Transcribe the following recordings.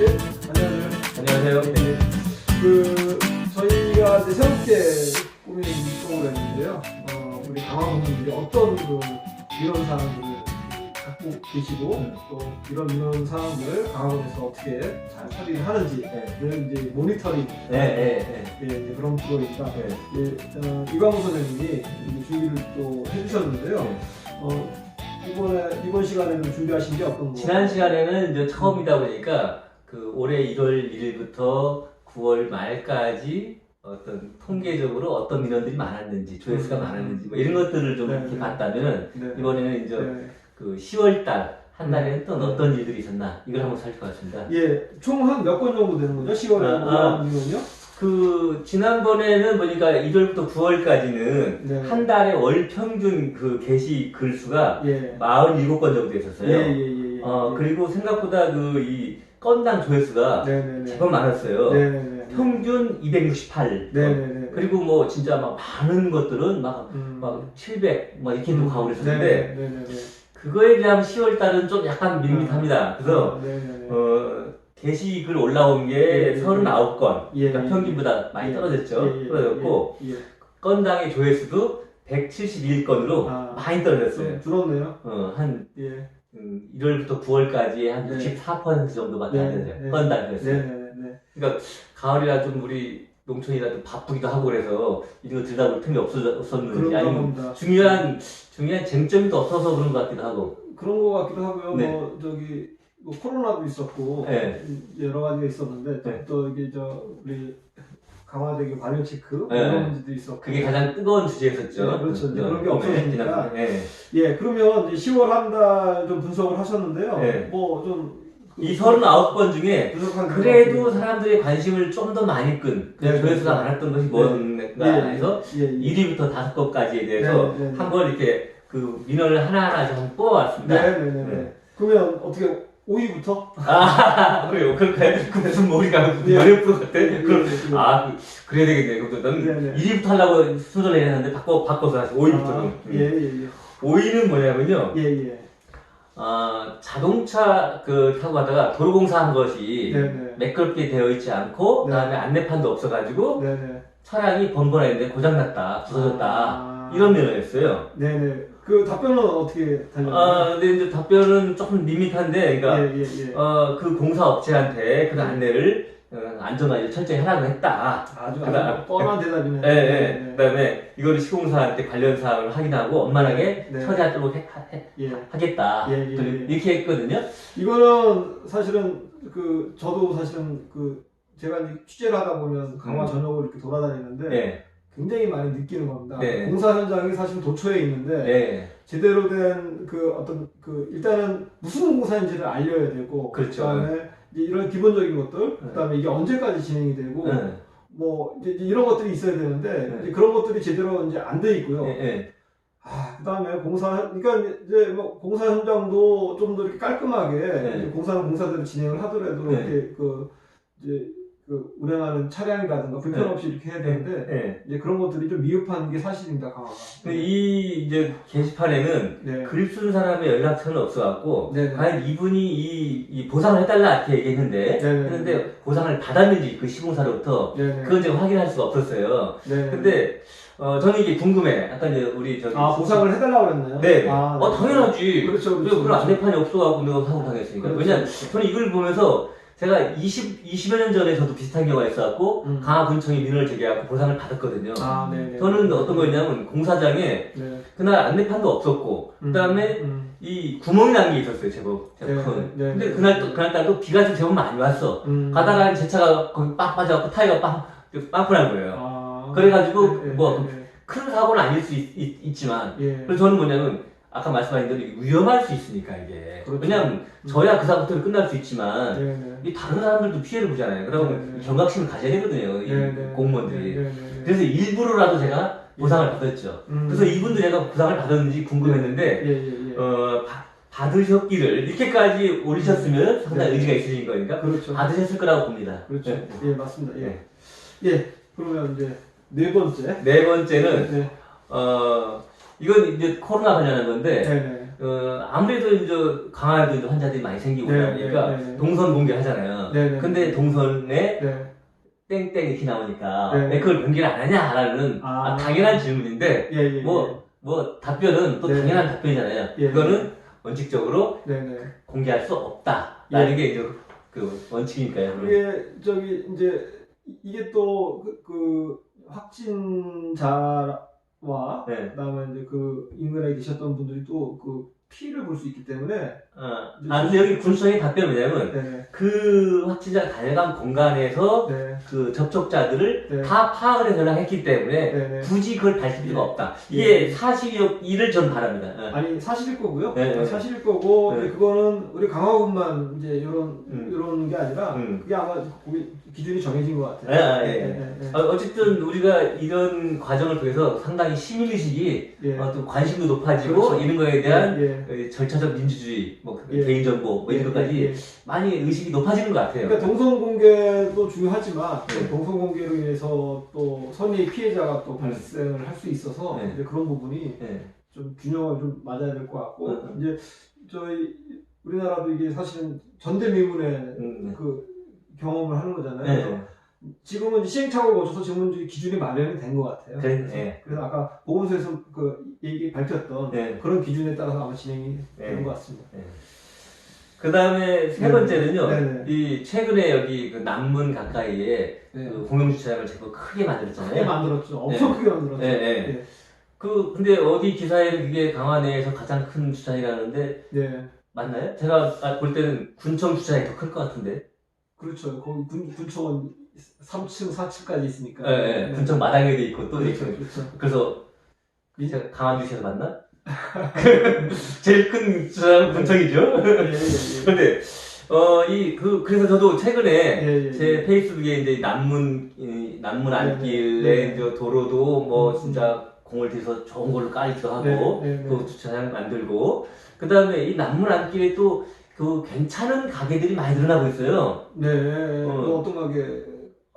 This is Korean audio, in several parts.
예, 안녕하세요. 안녕하세요. 네. 그 저희가 이제 새롭게 꾸민 프로그램인데요. 어, 우리 강화분들이 어떤 그 이런 사항들을 갖고 계시고 음. 또 이런 이런 사항들을 강화분에서 어떻게 잘 처리를 하는지 네. 를 이제 모니터링 네, 네, 예, 이제 그런 프로입니다. 네. 예, 어, 이광호 선생님이 이제 준비를 또 해주셨는데요. 네. 어, 이번에 이번 시간에는 준비하신 게 어떤 거? 지난 시간에는 이제 처음이다 보니까 그 올해 1월 1일부터 9월 말까지 어떤 통계적으로 어떤 민원들이 많았는지 조회수가 음. 많았는지 뭐 이런 것들을 좀 네, 이렇게 네. 봤다면은 네. 이번에는 이제 네. 그 10월 달 한 달에는 또 음. 어떤 일들이 있었나 이걸 한번 살펴 봤습니다. 예, 총 한 몇 건 정도 되는 거죠? 10월에 아, 아. 이면요? 그 지난번에는 보니까 1월부터 9월까지는 네. 한 달에 월 평균 그 게시 글 수가 예. 47건 정도 있었어요. 예, 예, 예, 예. 어 그리고 생각보다 그이 건당 조회수가 네네네. 제법 많았어요. 네네네. 평균 268. 네네네. 그리고 뭐 진짜 막 많은 것들은 막, 음. 막 700, 막 이렇게도 가고 그랬었는데, 네네네. 그거에 비하면 10월 달은 좀 약간 밋밋합니다. 그래서, 네네네. 어, 게시글 올라온 게 예, 39건. 예, 그러니까 예. 평균보다 많이 예, 떨어졌죠. 예, 예, 떨어졌고, 예, 예. 건당의 조회수도 171건으로 아. 많이 떨어졌어요. 좀 줄었네요. 어, 한, 예. 음, 1월부터 9월까지 한 네. 64% 정도밖에 안 네. 네. 건당 조회수. 네네네. 그러니까 가을이라 좀 우리 농촌이라 좀 바쁘기도 하고 그래서 이거 들다 볼 틈이 없었는지 아니면. 중요한 중요한 쟁점이 또 없어서 그런 것 같기도 하고 그런 거 같기도 하고요. 네. 뭐 저기 뭐 코로나도 있었고 네. 여러 가지가 있었는데 또- 네. 또 이게 저 우리 강화대교 발열 체크 네. 이런 문제도 있었고 그게 가장 뜨거운 주제였었죠. 네, 그렇죠. 이제 그런 게 어, 없어지니까. 네. 예 그러면 이제 10월 한 달 좀 분석을 하셨는데요. 네. 뭐좀 그이 39건 중에 게 그래도. 사람들의 관심을 좀 더 많이 끈그 네, 조회수가 네. 많았던 것이 네. 뭔가 예, 해서 예, 예. 1위부터 5건까지에 대해서 네, 네, 네. 한번 이렇게 그 민원을 하나하나 좀 뽑아왔습니다. 네 네 네. 네. 그러면 어떻게 5위부터? 아 그래요. 그럴까요? 그 무슨 뭐 우리가 예. 연예 프로 같아? 그럼 예, 예. 아, 그, 그래야 되겠네. 그럼 네, 나는 네. 1위부터 하려고 순서를 했는데 바꿔, 바꿔서 다시 5위부터. 아, 예, 예, 예. 5위는 뭐냐면요. 예, 예. 아, 자동차 그 타고 가다가 도로공사 한 것이 네네. 매끄럽게 되어 있지 않고, 네. 그 다음에 안내판도 없어가지고, 네네. 차량이 번번했는데 고장났다, 부서졌다. 아. 이런 면허였어요. 네네. 그 답변은 어떻게 달렸나요? 아, 근데 이제 답변은 조금 밋밋한데, 그러니까, 예, 예, 예. 어, 그 공사 업체한테 그 안내를 어, 안전하게 철저히 하라고 했다. 아주 그다음- 뻔한 대답이네요. 예, 예. 네, 그다음에 이거를 시공사한테 관련 사항을 확인하고 원만하게 네. 처리하도록 해, 해- 예. 하겠다. 예, 예, 예. 이렇게 했거든요. 이거는 사실은 그 저도 사실은 그 제가 이제 취재를 하다 보면 강화 음. 전역을 이렇게 돌아다니는데 네, 굉장히 많이 느끼는 겁니다. 네. 공사 현장이 사실 도처에 있는데 네, 제대로 된 그 어떤 그 일단은 무슨 공사인지를 알려야 되고 그렇죠. 그다음에 이제 이런 기본적인 것들 그다음에 이게 언제까지 진행이 되고 네, 뭐 이제 이런 것들이 있어야 되는데 네. 이제 그런 것들이 제대로 이제 안 돼 있고요. 네, 네. 아, 그다음에 공사 그러니까 이제 뭐 공사 현장도 좀 더 이렇게 깔끔하게 네. 공사는 공사대로 진행을 하더라도 네. 이렇게 그 이제 그 운행하는 차량이라든가 불편 없이 이렇게 해야 되는데 네. 이제 그런 것들이 좀 미흡한 게 사실입니다, 강화가. 근데 이 이제 게시판에는 네. 글쓴 사람의 연락처는 없어갖고 네. 네. 과연 이분이 이, 이 보상을 해달라 이렇게 얘기했는데 네, 네. 했는데 보상을 받았는지 그 시공사로부터 네. 네. 그건 제가 확인할 수가 없었어요. 네. 근데 어, 저는 이게 궁금해. 아까 이제 우리 저기 아 보상을 해달라고 그랬나요? 네. 아, 어, 당연하지. 그렇죠, 그렇죠. 그런 안내판이 없어갖고 내가 사고 당했으니까. 그렇죠. 왜냐 면 저는 이걸 보면서 제가 20, 20여 년 전에 저도 비슷한 경우가 있어갖고 음. 강화 군청이 민원을 제기하고 보상을 받았거든요. 아, 네. 네. 저는 어떤 거였냐면 공사장에 네. 그날 안내판도 없었고 음. 그다음에 음. 이 구멍이 난 게 있었어요 제법 제법 네, 큰. 네, 근데 네. 그날 또 그날 딸도 비가 좀 제법 많이 왔어. 음. 가다가 제 차가 거기 빵 빠져갖고 타이어가 빵 빵꾸 난 거예요. 아. 그래가지고 네, 네, 뭐 네, 큰 사고는 아닐 수 있, 지만 예. 그래서 저는 뭐냐면 아까 말씀하신 대로 위험할 수 있으니까 이게 그렇죠. 왜냐면 저야 그 사고부터는 끝날 수 있지만 네, 네. 이 다른 사람들도 피해를 보잖아요. 그러면 네, 네. 경각심을 가져야 되거든요. 이. 공무원들이. 네, 네, 네. 그래서 일부러라도 제가 보상을 받았죠. 음. 그래서 이분도 내가 보상을 받았는지 궁금했는데 예, 예, 예. 어, 바- 받으셨기를 이렇게까지 올리셨으면 상당히 네. 의지가 있으신 거니까 그렇죠. 받으셨을 거라고 봅니다. 그렇죠. 네. 예, 맞습니다. 예. 네. 예. 그러면 이제 네 번째. 네 번째는 네. 어 이건 이제 코로나 관련한 건데 네, 네. 어, 아무래도 이제 강화도 이제 환자들이 많이 생기고 네, 네, 네. 동선 공개하잖아요. 네, 네. 근데 동선에 네. 땡땡 이렇게 나오니까 네. 왜 그걸 공개를 안 하냐라는 아. 아, 당연한 질문인데 예, 예. 뭐, 뭐 답변은 또 네. 당연한 답변이잖아요. 예. 그거는 원칙적으로 네, 네. 공개할 수 없다 라는 게 이제 그 원칙이니까요. 그게 저기 이제 이게 또 그, 그 확진자 와 네. 그다음에 이제 그 인근에 계셨던 분들이 또 그 피를 볼 수 있기 때문에 어, 아, 근데 여기 군수의 답변은 뭐냐면 네, 그 확진자가 다녀간 공간에서 네, 그 접촉자들을 네. 다 파악을 해서 했기 때문에 네, 네. 굳이 그걸 밝힐 필요가 예. 없다. 예. 이게 사실이를 전 바랍니다. 어. 아니 사실일 거고요. 네, 네. 사실일 거고 네. 그거는 우리 강화군만 이제 이런 음. 이런 게 아니라 음. 그게 아마 거기 기준이 정해진 것 같아요. 네, 아, 예, 네, 예. 네, 네. 어, 어쨌든 우리가 이런 과정을 통해서 상당히 시민의식이 예. 어, 또 관심도 높아지고 그렇죠. 이런 거에 대한 예, 예. 어, 절차적 민주주의, 뭐 예. 개인정보 뭐 이런 것까지 예, 예. 많이 의식이 높아지는 것 같아요. 그러니까 동선 공개도 중요하지만 또 네. 동선 공개로 인해서 또 선의 피해자가 또 발생을 할 수 있어서 네. 이제 그런 부분이 네. 좀 균형을 좀 맞아야 될 것 같고 음. 이제 저희 우리나라도 이게 사실은 전대미문의 음, 그 경험을 하는 거잖아요. 네. 지금은 시행착오를 거쳐서 지금은 기준이 마련이 된 것 같아요. 그래, 그래서, 네. 그래서 아까 보건소에서 그 얘기 밝혔던 네. 그런 기준에 따라서 아마 진행이 네. 되는 것 같습니다. 그 다음에 세 네. 번째는요, 네, 네. 이 최근에 여기 그 남문 가까이에 네. 그 공영주차장을 제법 크게 크게 만들었잖아요. 만들었죠. 엄청 크게 만들었죠. 네, 네. 그 근데 어디 기사에는 그게 강화 내에서 가장 큰 주차장이라는데 네. 맞나요? 제가 아, 볼 때는 군청 주차장이 더 클 것 같은데. 그렇죠. 거기 군, 군청은 3층, 4층까지 있으니까. 네, 네. 군청 마당에 도 있고 또 그렇죠. 있고. 그렇죠. 그래서 제가 강화주시에서 맞나? 제일 큰 주차장 군청이죠. 예, 예, 예. 근데 어 이 그 그래서 저도 최근에 예, 예, 제 페이스북에 이제 남문 이 남문 안길에 네, 네. 이제 도로도 뭐 음, 진짜 공을 들여서 좋은 걸로 깔기도 하고 네, 네, 네. 그 주차장 만들고 그 다음에 이 남문 안길에 또 그 괜찮은 가게들이 많이 늘어나고 있어요. 네. 어. 뭐 어떤 가게.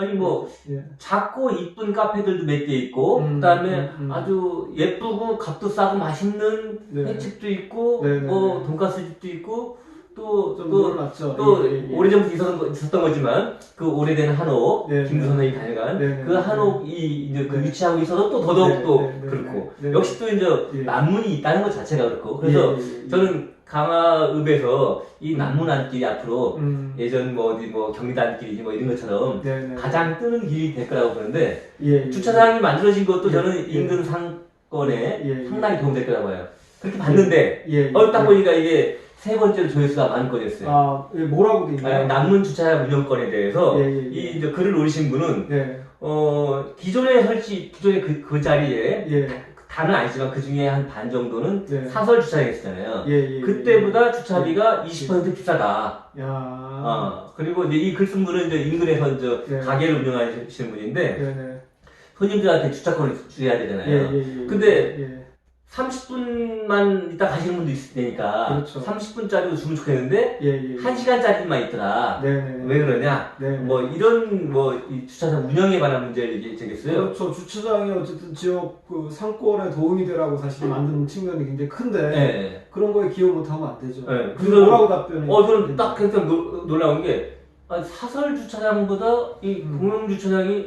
아니 뭐 예. 작고 이쁜 카페들도 몇 개 있고 음, 그다음에 음, 음. 아주 예쁘고 값도 싸고 맛있는 네. 횟집도 있고 네, 네, 뭐 네. 돈가스 집도 있고 또좀 또. 또 예, 예, 예. 오래전부터 있었던, 거- 있었던 거지만 그 오래된 한옥 네, 김 네. 선생이 다녀간 네, 네, 그 네. 한옥이 이제 그 네. 위치하고 있어서 또 더더욱 네, 또 네, 네, 그렇고 네, 네. 역시 또 이제 예. 남문이 있다는 것 자체가 그렇고 그래서 예, 예, 예. 저는 강화읍에서 이 남문 안길이 앞으로 음. 예전 뭐 어디 뭐 경리단 안길이지 뭐 이런 것처럼 네, 네. 가장 뜨는 길이 될 거라고 보는데 예, 예. 주차장이 만들어진 것도 예, 저는 예. 인근 상권에 예, 예. 상당히 도움될 거라고 봐요. 그렇게 봤는데 예, 예. 어, 딱 보니까 이게 세 번째로 조회수가 만 건이었어요. 아, 예, 뭐라고 돼 아, 있나요? 남문 주차장 운영권에 대해서 예, 예, 예. 이 이제 글을 올리신 분은 네. 어 기존에 설치 기존의 그, 그 자리에 예. 다는 아니지만 그 중에 한 반 정도는 네. 사설 주차장이었잖아요. 예, 예. 그때보다 주차비가 20% 비싸다. 야. 어, 그리고 이제 이 글쓴 분은 이제 인근에서 이제 네. 가게를 운영하시는 분인데 네, 네. 손님들한테 주차권을 주어야 예, 되잖아요. 예, 예. 근데 예. 30분만 있다 가시는 분도 있으니까 그렇죠. 30분짜리도 주면 좋겠는데 예, 예. 1시간짜리만 있더라. 네, 네. 왜 그러냐? 네. 뭐 이런 뭐이 주차장 운영에 관한 문제를 얘기- 제기했어요. 그렇죠. 주차장이 어쨌든 지역 그 상권에 도움이 되라고 사실 만드는 측면이 굉장히 큰데 네. 그런 거에 기여 못하면 안 되죠. 네. 그래서 그래서- 뭐라고 답변이? 어, 저는 딱 그래서 노- 놀라운 게 아, 사설 주차장보다 이 음. 공영 주차장이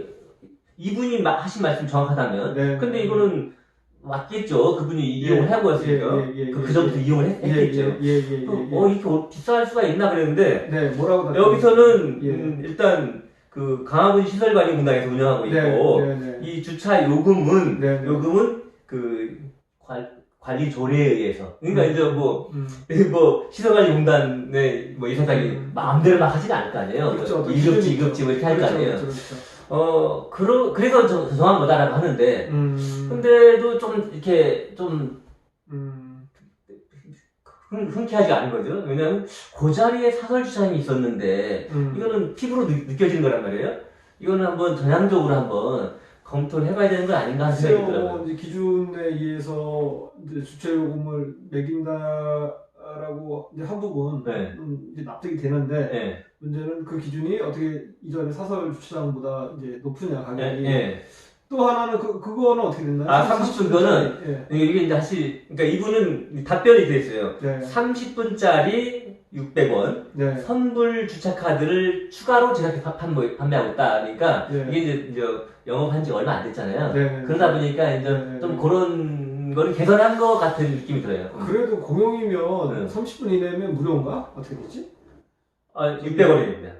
이분이 마- 하신 말씀 정확하다면 네. 근데 이거는 맞겠죠. 그분이 이용을 하고 왔으니까 예, 예, 예, 그, 예, 그 전부터 예. 이용을 했, 예. 예, 예, 예, 예, 또 예. 어 이렇게 어- 비쌀 수가 있나 그랬는데 네, 뭐라고 답변? 여기서는 예. 음, 일단 그 강화군 시설관리공단에서 운영하고 있고 네, 네, 네. 이 주차 요금은 네, 네. 요금은 그 관, 관리 조례에 의해서 그러니까 음. 이제 뭐 음. 뭐 시설관리 공단의 뭐 이 사장이 음. 마음대로 막 하지는 않을 거 아니에요. 그렇죠. 어떤 1급지, 기준이 2급지 뭐 이렇게 할 거 그렇죠, 아니에요. 그렇죠, 그렇죠. 어, 그러, 그래서 저, 죄송한 거다라고 하는데, 음. 근데도 좀 이렇게 좀 음. 흔, 흔쾌하지가 않은 거죠. 왜냐면 그 자리에 사설 주차장이 있었는데, 음. 이거는 피부로 느, 느껴지는 거란 말이에요. 이거는 한번 전향적으로 한번 검토를 해봐야 되는 거 아닌가 하는 생각이 들어요. 기준에 의해서 이제 주차요금을 매긴다 라고 이제 한 부분 네. 음, 이제 납득이 되는데 예, 문제는 그 기준이 어떻게 이전에 사설 주차장보다 이제 높으냐 예, 가격이 예. 또 하나는 그 그거는 어떻게 됐나요? 아, 30분 거는? 예. 이게 이제 사실 그러니까 이분은 답변이 이렇게 됐어요. 네. 30분짜리 600원 네. 선불 주차 카드를 추가로 제작해 파- 판매- 판매하고 있다. 그러니까 네. 이게 이제, 이제 영업한 지 얼마 안 됐잖아요. 네. 그러다 보니까 이제 네. 좀 그런 거를 개선한 것 같은 느낌이 들어요. 그래도 공용이면 네. 30분 이내면 무료인가? 어떻게 되지? 아, 600 원입니다.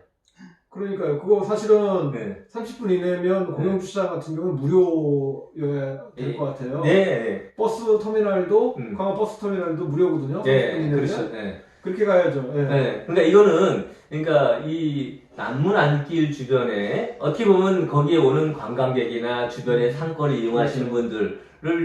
그러니까요. 그거 사실은 네. 30분 이내면 공용 주차장 같은 경우는 무료여야 될 예. 것 같아요. 네, 네. 버스 터미널도 음. 광화 버스 터미널도 무료거든요. 30분 네, 이내면 그렇죠. 네. 그렇게 가야죠. 예. 네. 그러니까 이거는 그러니까 이 남문 안길 주변에 어떻게 보면 거기에 오는 관광객이나 주변의 상권을 이용하시는 분들을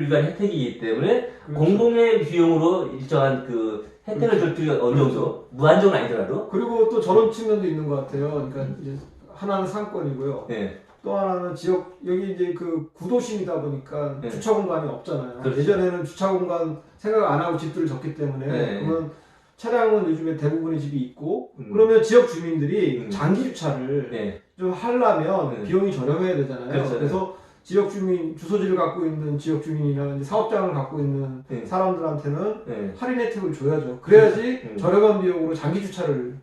위한 혜택이기 때문에 그렇죠. 공공의 비용으로 일정한 그 혜택을 줄 필요 어느 정도 무한정은 아니더라도 그리고 또 저런 측면도 있는 것 같아요. 그러니까 이제 하나는 상권이고요. 네. 또 하나는 지역 여기 이제 그 구도심이다 보니까 네. 주차 공간이 없잖아요. 그렇죠. 예전에는 주차 공간 생각 안 하고 집들을 졌기 때문에 네. 그러면 차량은 요즘에 대부분의 집이 있고 음. 그러면 지역 주민들이 음. 장기 주차를 네. 좀 하려면 네. 비용이 저렴해야 되잖아요. 그렇죠. 래서 지역 주민 주소지를 갖고 있는 지역 주민이나 사업장을 갖고 있는 네. 사람들한테는 네. 할인 혜택을 줘야죠. 그래야지 음. 저렴한 비용으로 장기 주차를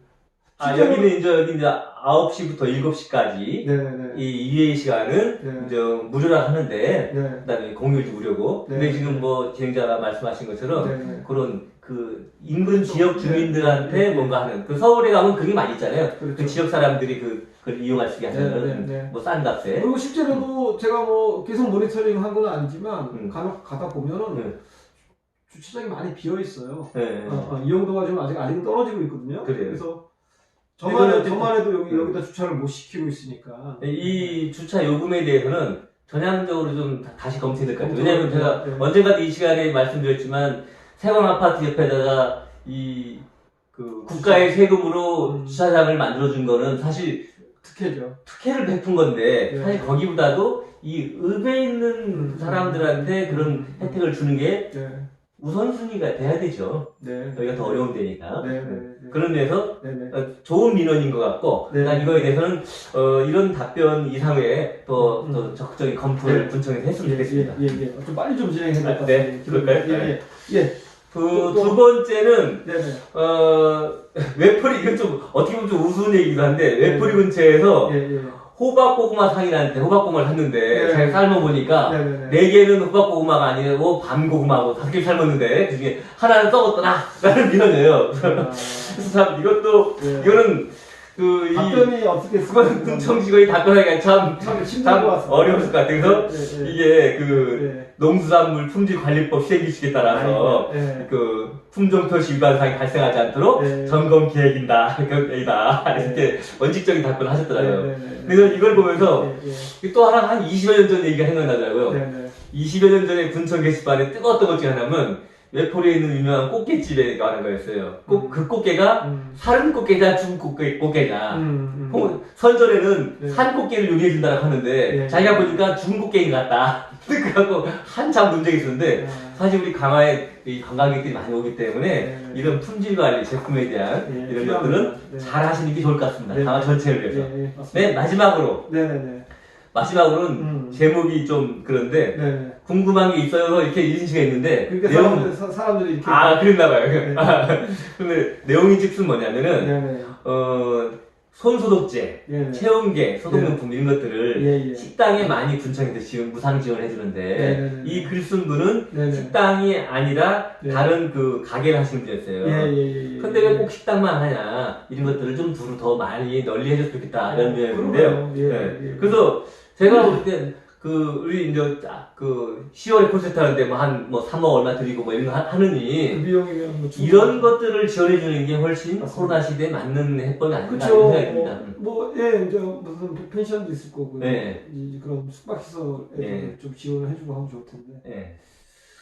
아, 여기는 이제 여기 이제 9시부터 7시까지 네네네. 이 2회 시간은 네. 이제 무료라 하는데 네. 그다음에 공휴일도 무료고 네. 근데 지금 뭐 진행자가 말씀하신 것처럼 네네. 그런 그 인근 지역 주민들한테 네. 뭔가 하는 그 서울에 가면 그게 많이 있잖아요. 그렇죠. 그 지역 사람들이 그 그걸 이용할 수 있게 하는 네, 네, 네. 뭐 싼 값에 그리고 실제로도 제가 뭐 계속 모니터링 한 건 아니지만 음. 간혹 가다 보면은 네. 주차장이 많이 비어 있어요. 네. 어, 어, 이용도가 좀 아직 아직 떨어지고 있거든요. 그래요. 그래서 근데 저만 그건 저만 해도 여기 음. 여기다 주차를 못 시키고 있으니까. 이 주차 요금에 대해서는 전향적으로 좀 다- 다시 검토해야 될 것 같아요. 왜냐하면 제가 네. 언젠가도 이 시간에 말씀드렸지만 세관 아파트 옆에다가 이 그 국가의 세금으로 음. 주차장을 만들어준 거는 사실 특혜죠. 특혜를 베푼 건데 네. 사실 거기보다도 이 읍에 있는 음. 사람들한테 그런 음. 혜택을 주는 게 네, 우선순위가 돼야 되죠. 네. 여기가 더 어려운 데니까. 네, 네, 네. 그런 데서 네, 네. 어, 좋은 민원인 것 같고, 네. 난 이거에 대해서는 어, 이런 답변 이상에 또, 음. 또 적극적인 검토를 네. 군청에서 했으면 예, 좋겠습니다. 예, 예, 예. 좀 빨리 좀 진행해야 될것 아. 네, 그럴까요? 예, 예. 예. 그 또- 두 번째는 네, 네. 어, 외포리 이건 좀 어떻게 보면 좀 우스운 얘기기도 한데 외포리 근처에서 예, 예. 호박고구마 상이 나는데 호박고구마를 샀는데 네. 제가 삶아 보니까 네, 네, 네. 네 개는 호박고구마가 아니고 밤고구마고 다섯 개 삶았는데 그 중에 하나는 썩었더라 라는 민원이에요. 아, 그래서 참 이것도 예. 이거는 그이 답변이 어떻게 수건 군청 직원이 답변하기가 참, 참 참. 어려웠을 것 같아요. 그래서 네, 네. 이게 그 네. 농수산물 품질관리법 시행 규칙에 따라서 네. 그 품종 표시 위반상이 발생하지 않도록 네. 점검 계획인다, 계획이다 네. 이렇게 원칙적인 답변을 하셨더라고요. 네, 네, 네. 그래서 이걸 보면서 네, 네. 또 하나 한 20여 년 전 얘기가 생각나더라고요. 네, 네. 20여 년 전에 군청 게시판에 뜨거웠던 것 중에 하나는 외포리에 있는 유명한 꽃게집에 가는 거였어요. 꼭 음. 그 꽃게가 음. 사른 꽃게냐 죽은 꽃게, 꽃게냐. 음, 음. 홍- 선전에는 네. 산 꽃게를 요리해준다고 하는데 네. 자기가 보니까 죽은 꽃게인 것 같다. 그래갖고 한참 논쟁이 있었는데 아, 사실 우리 강화에 이 관광객들이 많이 오기 때문에 네. 이런 품질 관리 제품에 대한 예, 이런 필요합니다. 것들은 네. 잘 하시는 게 좋을 것 같습니다. 네. 강화 전체를 예, 위해서. 예, 맞습니다. 네 마지막으로 네, 네, 네. 마지막으로는 음. 제목이 좀 그런데 네, 네. 궁금한 게 있어서 이렇게 인식가 있는데 그러니까 내용 사람들, 사, 사람들이 이렇게 아 그랬나 봐요. 네. 근데 내용이 즉슨 뭐냐면은 네, 네. 어 손소독제, 예, 네. 체온계, 소독용품 이런 것들을 예, 예. 식당에 많이 군청에서 지금 무상 지원해 주는데 네, 네, 네. 이글쓴 분은 네, 네. 식당이 아니라 네. 다른 그 가게를 하시는 분이었어요. 예, 예, 예, 예. 근데 왜 꼭 식당만 하냐 이런 것들을 좀 두루 더 많이 널리 해줬으면 좋겠다 이런 내용인데요. 예, 네. 예. 그래서 제가 볼 때 그 우리 이제 아, 그 10월에 콘서트 하는데 뭐 한 뭐 3억 얼마 드리고 뭐 이런 거 하- 그 하느니 비용이면 뭐 이런 것들을 지원해 주는 게 훨씬 맞습니다. 코로나 시대에 맞는 해법이 아닌가. 이런 생각이 듭니다. 뭐, 음. 뭐, 예, 이제 무슨 펜션도 있을 거고, 네. 이 그런 숙박시설에 네. 좀 지원을 해주고 하면 좋을 텐데. 예.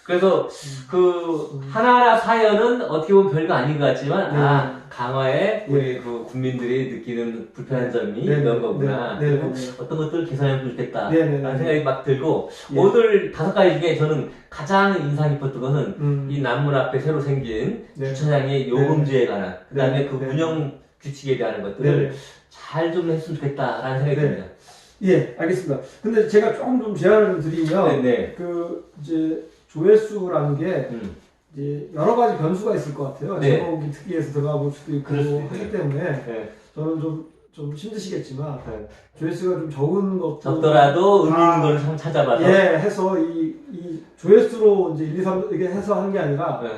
그래서 음. 그 음. 하나하나 사연은 어떻게 보면 별거 아닌 것 같지만 네. 아 강화에 우리 그 국민들이 느끼는 불편한 점이 네, 이런 네, 거구나 네, 네, 그리고 네. 어떤 것들을 개선하면 좋겠다 네, 네, 네. 라는 생각이 막 들고 예. 오늘 다섯 가지 중에 저는 가장 인상 깊었던 것은 음. 이 남문 앞에 새로 생긴 네. 주차장의 요금제에 관한 그 다음에 네, 그 네. 운영 규칙에 대한 네, 것들을 네. 잘좀 했으면 좋겠다라는 생각이 네. 듭니다. 예, 알겠습니다. 근데 제가 조금 좀 제안을 좀 드리면 네네. 그 이제 조회수라는 게 음. 이제 여러 가지 변수가 있을 것 같아요. 네. 제목이 특이해서 들어가 볼 수도 있고 그럴 수도. 하기 때문에 네. 저는 좀, 좀 힘드시겠지만 네. 조회수가 좀 적은 것도 적더라도 의미 있는 아, 걸참 찾아봐서. 예, 해서 이, 이 조회수로 이제 1, 2, 3 이게 해서 하는 게 아니라 네.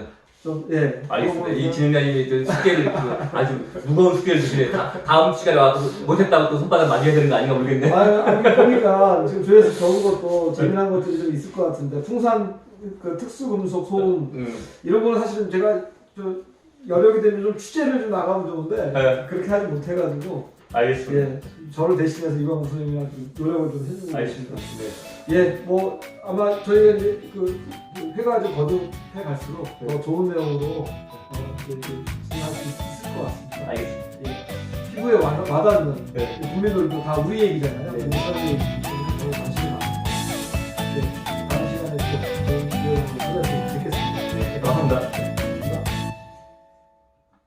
좀 예. 알겠습니다. 이 진행자님이 또 숙제를 그 아주 무거운 숙제를 주시네. 다, 다음 시간에 와서 못했다고 또 손바닥 맞아야 되는 거 아닌가 모르겠네. 아, 아니, 보니까 지금 조회수 적은 것도 재미난 것들이 좀 있을 것 같은데 풍산 그 특수금속 소음 음. 이런 거는 사실은 제가 저 여력이 되면 좀 취재를 좀 나가면 좋은데 네. 그렇게 하지 못해가지고 알겠습니다. 예 저를 대신해서 이광호 선생님이랑 좀 노력을 좀 해주고 알겠습니다. 네. 예, 뭐 아마 저희가 이제 그, 그 회가 좀 거듭해 갈수록 네. 더 좋은 내용으로 어, 이제 진행할 수 있을 것 같습니다. 알겠습니다. 예. 피부에 와, 와닿는 네. 국민들도 다 우리 얘기잖아요. 네. 우리. 감사합니다.